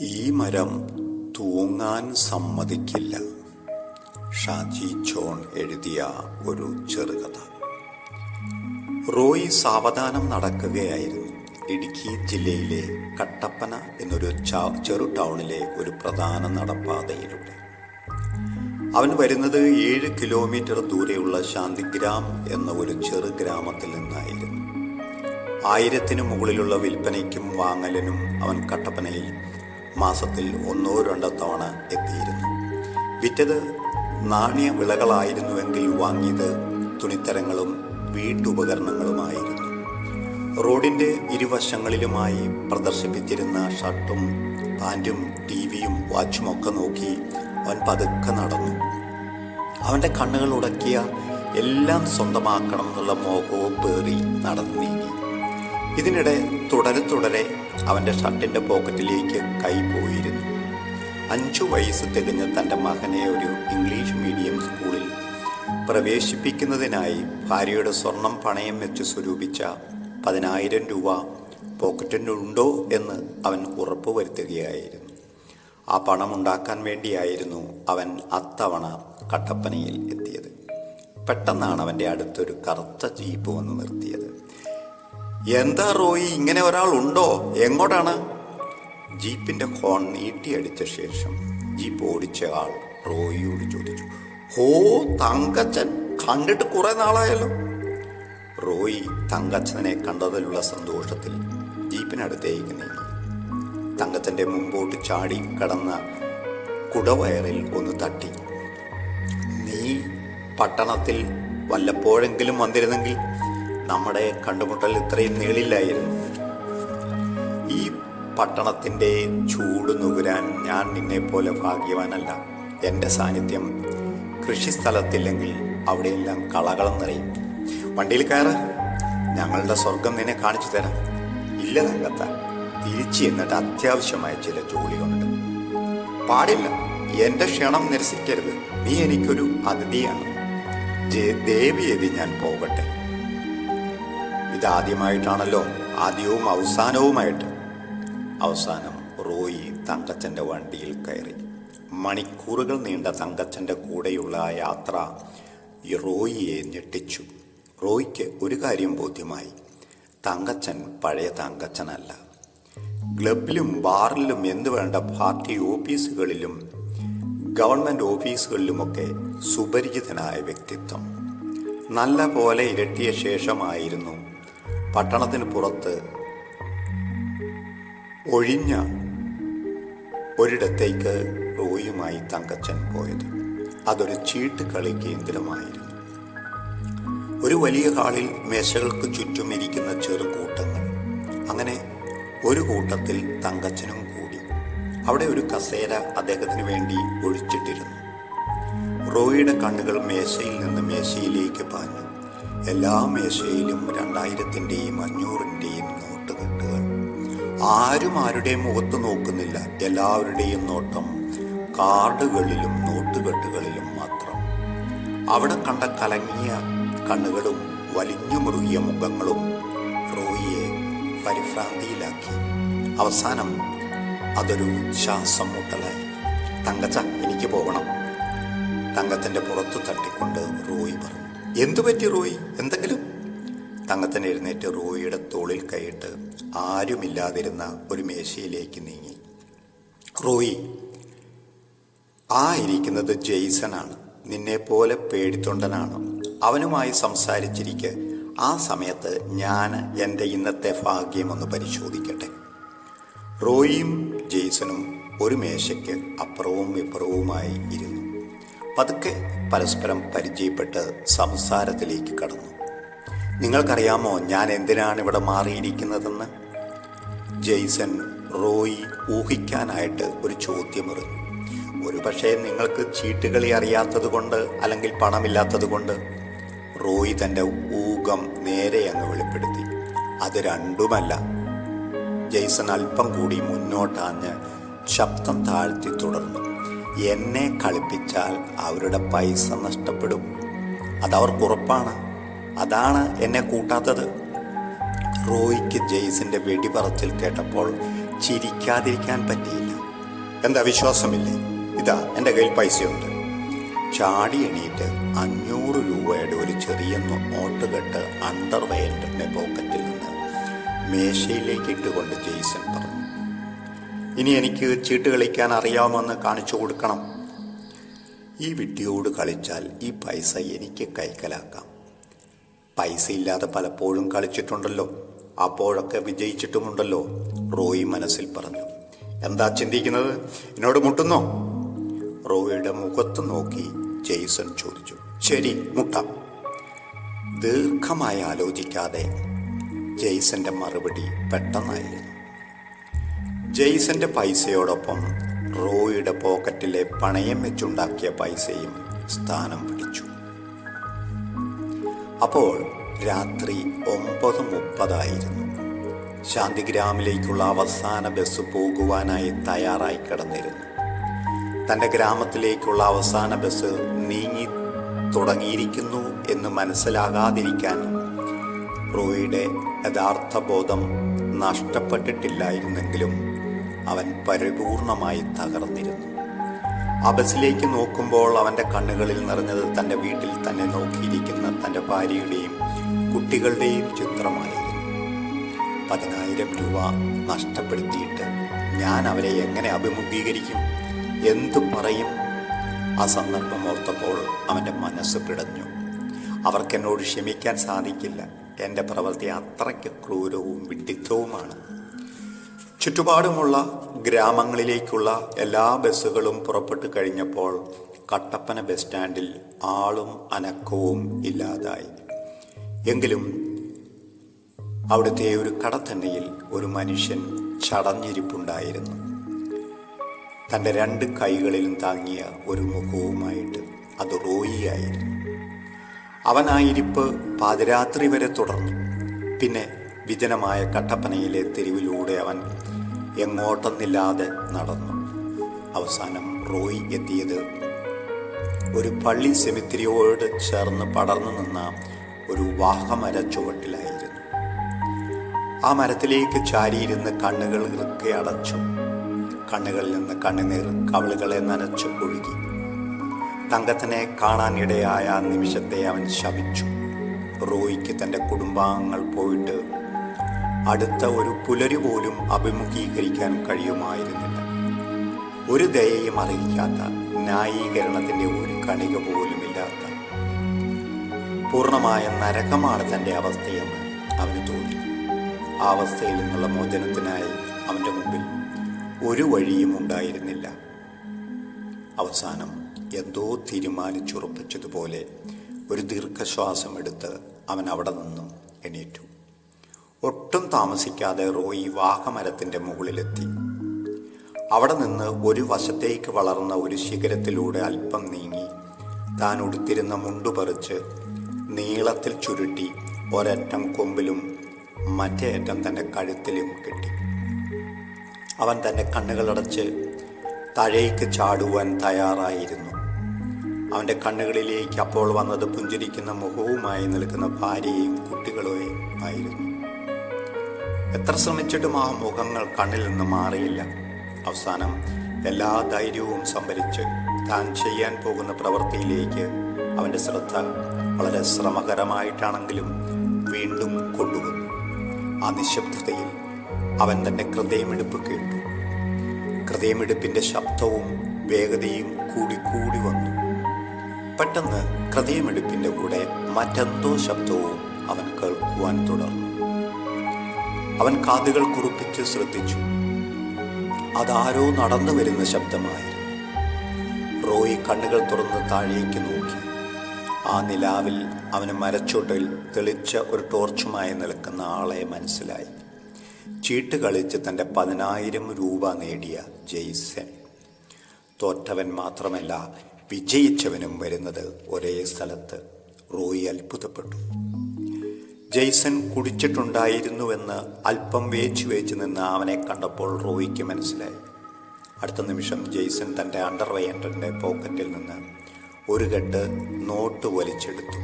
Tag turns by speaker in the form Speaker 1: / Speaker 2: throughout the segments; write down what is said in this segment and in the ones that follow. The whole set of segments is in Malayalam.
Speaker 1: ഈ മരം തൂങ്ങാൻ സമ്മതിക്കില്ല. ഷാജി ചോൺ എഴുതിയ ഒരു ചെറുകഥ. റോയി സാവധാനം നടക്കുകയായിരുന്നു. ഇടുക്കി ജില്ലയിലെ കട്ടപ്പന എന്നൊരു ചെറു ടൗണിലെ ഒരു പ്രധാന നടപ്പാതയിലൂടെ. അവൻ വരുന്നത് ഏഴ് കിലോമീറ്റർ ദൂരെയുള്ള ശാന്തിഗ്രാം എന്ന ഒരു ചെറു ഗ്രാമത്തിൽ നിന്നായിരുന്നു. ആയിരത്തിന് മുകളിലുള്ള വിൽപ്പനയ്ക്കും വാങ്ങലിനും അവൻ കട്ടപ്പനയിൽ മാസത്തിൽ ഒന്നോ രണ്ടോ തവണ എത്തിയിരുന്നു. വിറ്റത് നാണ്യ വിളകളായിരുന്നുവെങ്കിൽ വാങ്ങിയത് തുണിത്തരങ്ങളും വീട്ടുപകരണങ്ങളുമായിരുന്നു. റോഡിന്റെ ഇരുവശങ്ങളിലുമായി പ്രദർശിപ്പിച്ചിരുന്ന ഷർട്ടും പാന്റും ടി വിയും വാച്ചുമൊക്കെ നോക്കി അവൻ പതുക്കെ നടന്നു. അവന്റെ കണ്ണുകൾ ഉടക്കിയ എല്ലാം സ്വന്തമാക്കണം എന്നുള്ള മോഹവും പേറി നടന്നു നീങ്ങി ഇതിനിടെ തുടരെ തുടരെ അവന്റെ ഷർട്ടിന്റെ പോക്കറ്റിലേക്ക് കൈ പോയിരുന്നു. അഞ്ചു വയസ്സ് തികഞ്ഞ തന്റെ മകനെ ഒരു ഇംഗ്ലീഷ് മീഡിയം സ്കൂളിൽ പ്രവേശിപ്പിക്കുന്നതിനായി ഭാര്യയുടെ സ്വർണം പണയം വെച്ച് സ്വരൂപിച്ച പതിനായിരം രൂപ പോക്കറ്റിനുണ്ടോ എന്ന് അവൻ ഉറപ്പ് വരുത്തുകയായിരുന്നു ആ പണം ഉണ്ടാക്കാൻ വേണ്ടിയായിരുന്നു അവൻ അത്തവണ കട്ടപ്പനയിൽ എത്തിയത്. പെട്ടെന്നാണ് അവന്റെ അടുത്തൊരു കറുത്ത ജീപ്പ് വന്ന് നിർത്തിയത്. എന്താ റോയി? ഇങ്ങനെ ഒരാൾ ഉണ്ടോ എങ്ങോട്ടാണ്? ജീപ്പിന്റെ ഹോൺ നീട്ടിയടിച്ച ശേഷം ജീപ്പ് ഓടിച്ച ആൾ റോയിയോട് ചോദിച്ചു ഹോ തങ്കച്ചൻ കണ്ടിട്ട് കുറെ നാളായല്ലോ. റോയി തങ്കച്ചനെ കണ്ടതിലുള്ള സന്തോഷത്തിൽ ജീപ്പിനടുത്തേക്ക് നീങ്ങി. തങ്കച്ചന്റെ മുമ്പോട്ട് ചാടി കടന്ന കുടവയറിൽ ഒന്ന് തട്ടി. നീ പട്ടണത്തിൽ വല്ലപ്പോഴെങ്കിലും വന്നിരുന്നെങ്കിൽ നമ്മുടെ കണ്ടുമുട്ടൽ ഇത്രയും നീളില്ലായിരുന്നു. ഈ പട്ടണത്തിന്റെ ചൂട് നുകരാൻ ഞാൻ നിന്നെപ്പോലെ ഭാഗ്യവാനല്ല. എന്റെ സാന്നിധ്യം കൃഷിസ്ഥലത്തില്ലെങ്കിൽ അവിടെയെല്ലാം കളകളം നിറയും. വണ്ടിയിൽ കയറ. ഞങ്ങളുടെ സ്വർഗം നിന്നെ കാണിച്ചു തരാം. ഇല്ല തങ്കത്ത തിരിച്ചു എന്നിട്ട് അത്യാവശ്യമായ ചില ജോലികളുണ്ട്. പാടില്ല എന്റെ ക്ഷണം നിരസിക്കരുത്. നീ എനിക്കൊരു അതിഥിയാണ്. ദേവിയതി ഞാൻ പോകട്ടെ. ഇതാദ്യമായിട്ടാണല്ലോ. ആദ്യവും അവസാനവുമായിട്ട്. അവസാനം റോയി തങ്കച്ചന്റെ വണ്ടിയിൽ കയറി. മണിക്കൂറുകൾ നീണ്ട തങ്കച്ചന്റെ കൂടെയുള്ള ആ യാത്ര ഈ റോയിയെ ഞെട്ടിച്ചു. റോയിക്ക് ഒരു കാര്യം ബോധ്യമായി. തങ്കച്ചൻ പഴയ തങ്കച്ചനല്ല. ക്ലബിലും ബാറിലും എന്ത് വേണ്ട പാർട്ടി ഓഫീസുകളിലും ഗവൺമെന്റ് ഓഫീസുകളിലുമൊക്കെ സുപരിചിതനായ വ്യക്തിത്വം. നല്ല പോലെ ഇരട്ടിയ ശേഷമായിരുന്നു പട്ടണത്തിന് പുറത്ത് ഒഴിഞ്ഞ ഒരിടത്തേക്ക് റോയുമായി തങ്കച്ചൻ പോയത്. അതൊരു ചീട്ടുകളി കേന്ദ്രമായിരുന്നു. ഒരു വലിയ ഹാളിൽ മേശകൾക്ക് ചുറ്റും ഇരിക്കുന്ന ചെറു കൂട്ടങ്ങൾ അങ്ങനെ ഒരു കൂട്ടത്തിൽ തങ്കച്ചനും കൂടി. അവിടെ ഒരു കസേര അദ്ദേഹത്തിന് വേണ്ടി ഒഴിച്ചിട്ടിരുന്നു. റോയിയുടെ കണ്ണുകൾ മേശയിൽ നിന്ന് മേശയിലേക്ക് പാഞ്ഞു. എല്ലാ മേശയിലും രണ്ടായിരത്തിന്റെയും അഞ്ഞൂറിന്റെയും നോട്ട് കെട്ടുകൾ ആരും ആരുടെയും മുഖത്ത് നോക്കുന്നില്ല. എല്ലാവരുടെയും നോട്ടം കാർഡുകളിലും നോട്ടുകെട്ടുകളിലും മാത്രം. അവിടെ കണ്ട കലങ്ങിയ കണ്ണുകളും വലിഞ്ഞു മുറുകിയ മുഖങ്ങളും റോയിയെ പരിഭ്രാന്തിയിലാക്കി. അവസാനം അതൊരു ശ്വാസം മുട്ടലായി തങ്കച്ച എനിക്ക് പോകണം. തങ്കത്തിന്റെ പുറത്തു തട്ടിക്കൊണ്ട് റോയി പറഞ്ഞു. എന്തു പറ്റി റോയി? എന്തെങ്കിലും? തങ്കത്തൻ എഴുന്നേറ്റ് റോയിയുടെ തോളിൽ കൈയിട്ട് ആരുമില്ലാതിരുന്ന ഒരു മേശയിലേക്ക് നീങ്ങി. റോയി ആ ഇരിക്കുന്നത് ജെയ്സനാണ് നിന്നെപ്പോലെ പേടിത്തൊണ്ടനാണ്. അവനുമായി സംസാരിച്ചിരിക്കെ. ആ സമയത്ത് ഞാൻ എന്റെ ഇന്നത്തെ ഭാഗ്യം ഒന്ന് പരിശോധിക്കട്ടെ. റോയിയും ജെയ്സണും ഒരു മേശയ്ക്ക് അപ്പുറവും ഇപ്പുറവുമായി ഇരുന്നു. പതുക്കെ പരസ്പരം പരിചയപ്പെട്ട് സംസാരത്തിലേക്ക് കടന്നു. നിങ്ങൾക്കറിയാമോ ഞാൻ എന്തിനാണ് ഇവിടെ മാറിയിരിക്കുന്നതെന്ന്? ജെയ്സൺ റോയി ഊഹിക്കാനായിട്ട് ഒരു ചോദ്യമെറിഞ്ഞു. ഒരു പക്ഷേ നിങ്ങൾക്ക് ചീട്ടുകളി അറിയാത്തത് കൊണ്ട് അല്ലെങ്കിൽ പണമില്ലാത്തത് കൊണ്ട് റോയി തന്റെ ഊഹം നേരെ അങ്ങ് വെളിപ്പെടുത്തി. അത് രണ്ടുമല്ല. ജെയ്സൺ അല്പം കൂടി മുന്നോട്ടാഞ്ഞ് ശബ്ദം താഴ്ത്തി തുടർന്നു. എന്നെ കളിപ്പിച്ചാൽ അവരുടെ പൈസ നഷ്ടപ്പെടും. അതവർക്ക് ഉറപ്പാണ്. അതാണ് എന്നെ കൂട്ടാത്തത്. റോയിക്ക് ജെയ്സിന്റെ വെടിപറച്ചിൽ കേട്ടപ്പോൾ ചിരിക്കാതിരിക്കാൻ പറ്റിയില്ല. എന്താ വിശ്വാസമില്ലേ? ഇതാ എന്റെ കയ്യിൽ പൈസയുണ്ട്. ചാടി എണീറ്റ് അഞ്ഞൂറ് രൂപയുടെ ഒരു ചെറിയ നോട്ടുകെട്ട് അണ്ടർവെയറിന്റെ പോക്കറ്റിൽ നിന്ന് മേശയിലേക്ക് ഇട്ടുകൊണ്ട് ജെയ്സൺ പറഞ്ഞു. ഇനി എനിക്ക് ചീട്ട് കളിക്കാൻ അറിയാമെന്ന് കാണിച്ചു കൊടുക്കണം. ഈ വിട്ടിയോട് കളിച്ചാൽ ഈ പൈസ എനിക്ക് കൈക്കലാക്കാം. പൈസ ഇല്ലാതെ പലപ്പോഴും കളിച്ചിട്ടുണ്ടല്ലോ. അപ്പോഴൊക്കെ വിജയിച്ചിട്ടുമുണ്ടല്ലോ റോയി മനസ്സിൽ പറഞ്ഞു. എന്താ ചിന്തിക്കുന്നത്? എന്നോട് മുട്ടുന്നോ? റോയിയുടെ മുഖത്ത് നോക്കി ജെയ്സൺ ചോദിച്ചു. ശരി മുട്ടാം. ദീർഘമായി ആലോചിക്കാതെ ജെയ്സന്റെ മറുപടി പെട്ടെന്നായിരുന്നു. ജെയ്സന്റെ പൈസയോടൊപ്പം റോയിയുടെ പോക്കറ്റിലെ പണയം വെച്ചുണ്ടാക്കിയ പൈസയും സ്ഥാനം പിടിച്ചു. അപ്പോൾ രാത്രി ഒമ്പത് മുപ്പതായിരുന്നു. ശാന്തിഗ്രാമിലേക്കുള്ള അവസാന ബസ് പോകുവാനായി തയ്യാറായി കിടന്നിരുന്നു. തന്റെ ഗ്രാമത്തിലേക്കുള്ള അവസാന ബസ് നീങ്ങി തുടങ്ങിയിരിക്കുന്നു എന്ന് മനസ്സിലാകാതിരിക്കാൻ റോയിയുടെ യഥാർത്ഥ ബോധം നഷ്ടപ്പെട്ടിട്ടില്ലായിരുന്നെങ്കിലും അവൻ പരിപൂർണമായി തകർന്നിരുന്നു. അബസിലേക്ക് നോക്കുമ്പോൾ അവന്റെ കണ്ണുകളിൽ നിറഞ്ഞത് തന്റെ വീട്ടിൽ തന്നെ നോക്കിയിരിക്കുന്ന തന്റെ ഭാര്യയുടെയും കുട്ടികളുടെയും ചിത്രമായിരുന്നു. പതിനായിരം രൂപ നഷ്ടപ്പെടുത്തിയിട്ട് ഞാൻ അവരെ എങ്ങനെ അഭിമുഖീകരിക്കും? എന്തു പറയും? ആ സന്ദർഭം ഓർത്തപ്പോൾ അവന്റെ മനസ്സ് പിടഞ്ഞു. അവർക്കെന്നോട് ക്ഷമിക്കാൻ സാധിക്കില്ല. എന്റെ പ്രവൃത്തി അത്രയ്ക്ക് ക്രൂരവും വിഡിത്തവുമാണ് ചുറ്റുപാടുമുള്ള ഗ്രാമങ്ങളിലേക്കുള്ള എല്ലാ ബസ്സുകളും പുറപ്പെട്ടു കഴിഞ്ഞപ്പോൾ കട്ടപ്പന ബസ് സ്റ്റാൻഡിൽ ആളും അനക്കവും ഇല്ലാതായി. എങ്കിലും അവിടുത്തെ ഒരു കടത്തണ്ണയിൽ ഒരു മനുഷ്യൻ ചടഞ്ഞിരിപ്പുണ്ടായിരുന്നു. തന്റെ രണ്ട് കൈകളിലും താങ്ങിയ ഒരു മുഖവുമായിട്ട് അത് റോയിയായിരുന്നു. അവൻ ആ ഇരിപ്പ് പാതിരാത്രി വരെ തുടർന്നു. പിന്നെ വിജനമായ കട്ടപ്പനയിലെ തെരുവിലൂടെ അവൻ എങ്ങോട്ടെന്നില്ലാതെ നടന്നു. അവസാനം റോയി എത്തിയത് ഒരു പള്ളി സെമിത്രിയോട് ചേർന്ന് പടർന്നു നിന്ന ഒരു വാഹമര ചുവട്ടിലായിരുന്നു. ആ മരത്തിലേക്ക് ചാരിയിരുന്ന് കണ്ണുകൾ ഇറുക്കെ അടച്ചു. കണ്ണുകളിൽ നിന്ന് കണ്ണുനീർ കവളുകളെ നനച്ചു ഒഴുകി. തങ്കത്തിനെ കാണാനിടയായ നിമിഷത്തെ അവൻ ശപിച്ചു. റോയിക്ക് തന്റെ കുടുംബാംഗങ്ങൾ പോയിട്ട് അടുത്ത ഒരു പുലരി പോലും അഭിമുഖീകരിക്കാൻ കഴിയുമായിരുന്നില്ല. ഒരു ദയയും അറിയിക്കാത്ത ന്യായീകരണത്തിന്റെ ഒരു കണിക പോലുമില്ലാത്ത പൂർണമായ നരകമാണ് തന്റെ അവസ്ഥയെന്ന് അവന് തോന്നി. ആ അവസ്ഥയിൽ നിന്നുള്ള മോചനത്തിനായി അവന്റെ മുമ്പിൽ ഒരു വഴിയും ഉണ്ടായിരുന്നില്ല. അവസാനം എന്തോ തീരുമാനിച്ചുറപ്പിച്ചതുപോലെ ഒരു ദീർഘശ്വാസം എടുത്ത് അവൻ അവിടെ നിന്നും എണീറ്റു. ഒട്ടും താമസിക്കാതെ റോയി വാഹമരത്തിന്റെ മുകളിലെത്തി. അവിടെ നിന്ന് ഒരു വശത്തേക്ക് വളർന്ന ഒരു ശിഖരത്തിലൂടെ അല്പം നീങ്ങി. താൻ ഉടുത്തിരുന്ന മുണ്ടു പറിച്ച് നീളത്തിൽ ചുരുട്ടി ഒരറ്റം കൊമ്പിലും മറ്റേ അറ്റം തന്റെ കഴുത്തിലും കെട്ടി. അവൻ തന്റെ കണ്ണുകളടച്ച് താഴേക്ക് ചാടുവാൻ തയ്യാറായിരുന്നു. അവന്റെ കണ്ണുകളിലേക്ക് അപ്പോൾ വന്നത് പുഞ്ചിരിക്കുന്ന മുഖവുമായി നിൽക്കുന്ന ഭാര്യയും കുട്ടികളുടെയും ആയിരുന്നു എത്ര ശ്രമിച്ചിട്ടും ആ മുഖങ്ങൾ കണ്ണിൽ നിന്ന് മാറിയില്ല. അവസാനം എല്ലാ ധൈര്യവും സംഭരിച്ച് താൻ ചെയ്യാൻ പോകുന്ന പ്രവൃത്തിയിലേക്ക് അവന്റെ ശ്രദ്ധ വളരെ ശ്രമകരമായിട്ടാണെങ്കിലും വീണ്ടും കൊണ്ടുവന്നു. ആ നിശബ്ദതയിൽ അവൻ തന്റെ ഹൃദയമെടുപ്പ് കേട്ടു. ഹൃദയമെടുപ്പിന്റെ ശബ്ദവും വേഗതയും കൂടി കൂടി വന്നു. പെട്ടെന്ന് ഹൃദയമെടുപ്പിന്റെ കൂടെ മറ്റെന്തോ ശബ്ദവും അവൻ കേൾക്കുവാൻ തുടർന്നു. അവൻ കാതുകൾ കുറുപ്പിച്ച് ശ്രദ്ധിച്ചു. അതാരോ നടന്നു വരുന്ന ശബ്ദമായിരുന്നു. റോയി കണ്ണുകൾ തുറന്ന് താഴേക്ക് നോക്കി. ആ നിലാവിൽ അവന് മരച്ചോട്ടിൽ തെളിച്ച ഒരു ടോർച്ചുമായി നിൽക്കുന്ന ആളെ മനസ്സിലായി. ചീട്ട് കളിച്ച് തന്റെ പതിനായിരം രൂപ നേടിയ ജെയ്സൻ തോറ്റവൻ മാത്രമല്ല വിജയിച്ചവനും വരുന്നത് ഒരേ സ്ഥലത്ത് റോയി അത്ഭുതപ്പെട്ടു. ജെയ്സൺ കുടിച്ചിട്ടുണ്ടായിരുന്നുവെന്ന് അല്പം വേച്ചു വേച്ച് നിന്ന് അവനെ കണ്ടപ്പോൾ റോയിക്ക് മനസ്സിലായി. അടുത്ത നിമിഷം ജെയ്സൺ തന്റെ അണ്ടർവയറിന്റെ പോക്കറ്റിൽ നിന്ന് ഒരു കെട്ട് നോട്ട് വലിച്ചെടുത്തു.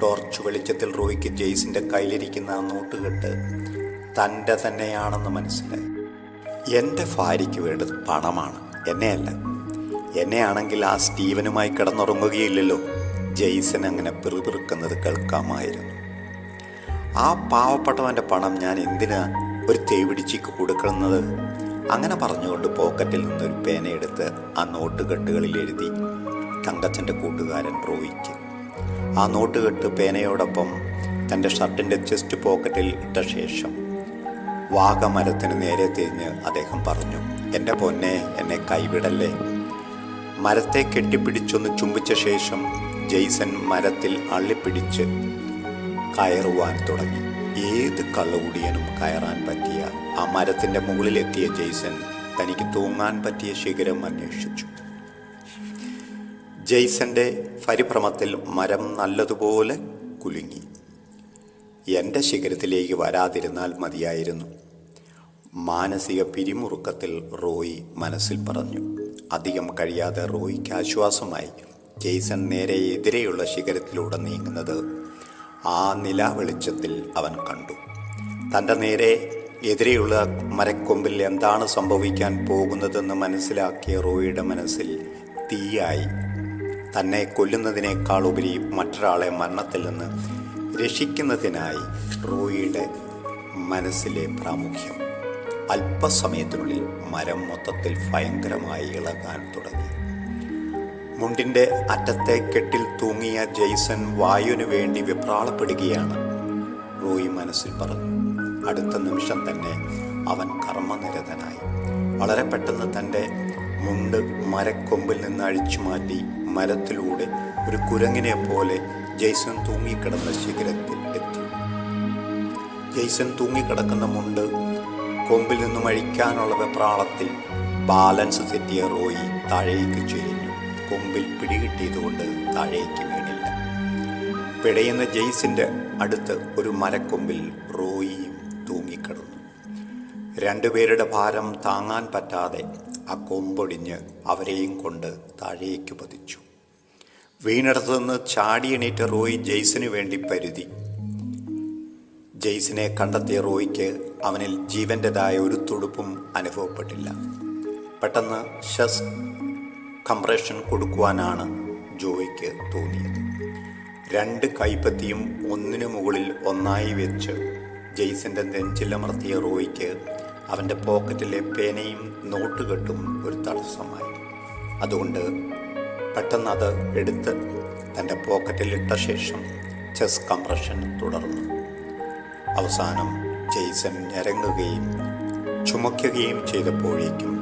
Speaker 1: ടോർച്ച് വെളിച്ചത്തിൽ റോയിക്ക് ജെയ്സിന്റെ കയ്യിലിരിക്കുന്ന ആ നോട്ട് കെട്ട് തന്റെ തന്നെയാണെന്ന് മനസ്സിലായി. എന്റെ ഭാര്യയ്ക്ക് വേണ്ടത് പണമാണ്. എന്നെയല്ല. എന്നെയാണെങ്കിൽ ആ സ്റ്റീവനുമായി കിടന്നുറങ്ങുകയില്ലല്ലോ. ജെയ്സൺ അങ്ങനെ പിറുപിറുക്കുന്നത് കേൾക്കാമായിരുന്നു. ആ പാവപ്പെട്ടവന്റെ പണം ഞാൻ എന്തിനാ ഒരു തേവിടിച്ചിക്ക് കൊടുക്കുന്നത്? അങ്ങനെ പറഞ്ഞുകൊണ്ട് പോക്കറ്റിൽ നിന്നൊരു പേനയെടുത്ത് ആ നോട്ടുകെട്ടുകളിൽ എഴുതി തങ്കച്ചന്റെ കൂട്ടുകാരൻ റോയിക്ക് ആ നോട്ടുകെട്ട് പേനയോടൊപ്പം തന്റെ ഷർട്ടിന്റെ ചെസ്റ്റ് പോക്കറ്റിൽ ഇട്ട ശേഷം വാഗമരത്തിന് നേരെ തിരിഞ്ഞ് അദ്ദേഹം പറഞ്ഞു എന്റെ പൊന്നെ എന്നെ കൈവിടല്ലേ? മരത്തെ കെട്ടിപ്പിടിച്ചൊന്ന് ചുംബിച്ച ശേഷം ജെയ്സൺ മരത്തിൽ അള്ളിപ്പിടിച്ച് കയറുവാൻ തുടങ്ങി. ഏത് കള്ളുകുടിയനും കയറാൻ പറ്റിയ ആ മരത്തിന്റെ മുകളിലെത്തിയ ജെയ്സൺ തനിക്ക് തൂങ്ങാൻ പറ്റിയ ശിഖരം അന്വേഷിച്ചു. ജെയ്സന്റെ പരിഭ്രമത്തിൽ മരം നല്ലതുപോലെ കുലുങ്ങി. എന്റെ ശിഖരത്തിലേക്ക് വരാതിരുന്നാൽ മതിയായിരുന്നു. മാനസിക പിരിമുറുക്കത്തിൽ റോയി മനസ്സിൽ പറഞ്ഞു. അധികം കഴിയാതെ റോയിക്ക് ആശ്വാസമായി. ജെയ്സൺ നേരെ എതിരെയുള്ള ശിഖരത്തിലൂടെ നീങ്ങുന്നത് ആ നില വെളിച്ചത്തിൽ അവൻ കണ്ടു. തന്റെ നേരെ എതിരെയുള്ള മരക്കൊമ്പിൽ എന്താണ് സംഭവിക്കാൻ പോകുന്നതെന്ന് മനസ്സിലാക്കിയ റോയിയുടെ മനസ്സിൽ തീയായി. തന്നെ കൊല്ലുന്നതിനേക്കാൾ ഉപരി മറ്റൊരാളെ മരണത്തിൽ നിന്ന് രക്ഷിക്കുന്നതിനായി റോയിയുടെ മനസ്സിലെ പ്രാമുഖ്യം അല്പസമയത്തിനുള്ളിൽ മരം മൊത്തത്തിൽ ഭയങ്കരമായി ഇളകാൻ തുടങ്ങി. മുണ്ടിന്റെ അറ്റത്തെ കെട്ടിൽ തൂങ്ങിയ ജെയ്സൺ വായുവിന് വേണ്ടി വിപ്രാളപ്പെടുകയാണ്. റോയി മനസ്സിൽ പറഞ്ഞു അടുത്ത നിമിഷം തന്നെ അവൻ കർമ്മനിരതനായി. വളരെ പെട്ടെന്ന് തന്റെ മുണ്ട് മരക്കൊമ്പിൽ നിന്ന് അഴിച്ചു മാറ്റി മരത്തിലൂടെ ഒരു കുരങ്ങിനെ പോലെ ജെയ്സൺ തൂങ്ങിക്കിടന്ന ശിഖരത്തിൽ എത്തി. ജെയ്സൺ തൂങ്ങിക്കിടക്കുന്ന മുണ്ട് കൊമ്പിൽ നിന്നും അഴിക്കാനുള്ള വെപ്രാളത്തിൽ ബാലൻസ് തെറ്റിയ റോയി താഴേക്ക് ചുരിഞ്ഞു കൊമ്പിൽ പിടികിട്ടിയതുകൊണ്ട് താഴേക്ക് വീണില്ല. പിടയുന്ന ജെയ്സിന്റെ അടുത്ത് ഒരു മരക്കൊമ്പിൽ റോയിയും തൂങ്ങിക്കിടന്നു. രണ്ടുപേരുടെ ഭാരം താങ്ങാൻ പറ്റാതെ ആ കൊമ്പൊടിഞ്ഞ് അവരെയും കൊണ്ട് താഴേക്ക് പതിച്ചു. വീണിടത്തു നിന്ന് ചാടിയെണീറ്റ റോയി ജെയ്സിനു വേണ്ടി പരുതി. ജെയ്സിനെ കണ്ടെത്തിയ റോയിക്ക് അവനിൽ ജീവന്റെതായ ഒരു തുടുപ്പും അനുഭവപ്പെട്ടില്ല. പെട്ടെന്ന് ഷസ് കംപ്രഷൻ കൊടുക്കുവാനാണ് ജോയിക്ക് തോന്നിയത്. രണ്ട് കൈപ്പത്തിയും ഒന്നിനു മുകളിൽ ഒന്നായി വെച്ച് ജെയ്സന്റെ നെഞ്ചിലമർത്തിയ റോയിക്ക് അവന്റെ പോക്കറ്റിലെ പേനയും നോട്ടുകെട്ടും ഒരു തടസ്സമായി. അതുകൊണ്ട് പെട്ടെന്ന് അത് എടുത്ത് തന്റെ പോക്കറ്റിലിട്ട ശേഷം ചെസ് കംപ്രഷൻ തുടർന്നു. അവസാനം ജെയ്സൺ ഞരങ്ങുകയും ചുമയ്ക്കുകയും ചെയ്തപ്പോഴേക്കും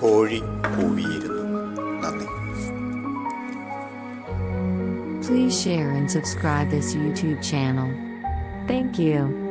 Speaker 1: കോഴി കൂവിയിരുന്നു. നന്ദി
Speaker 2: Please share and subscribe this YouTube channel. Thank you.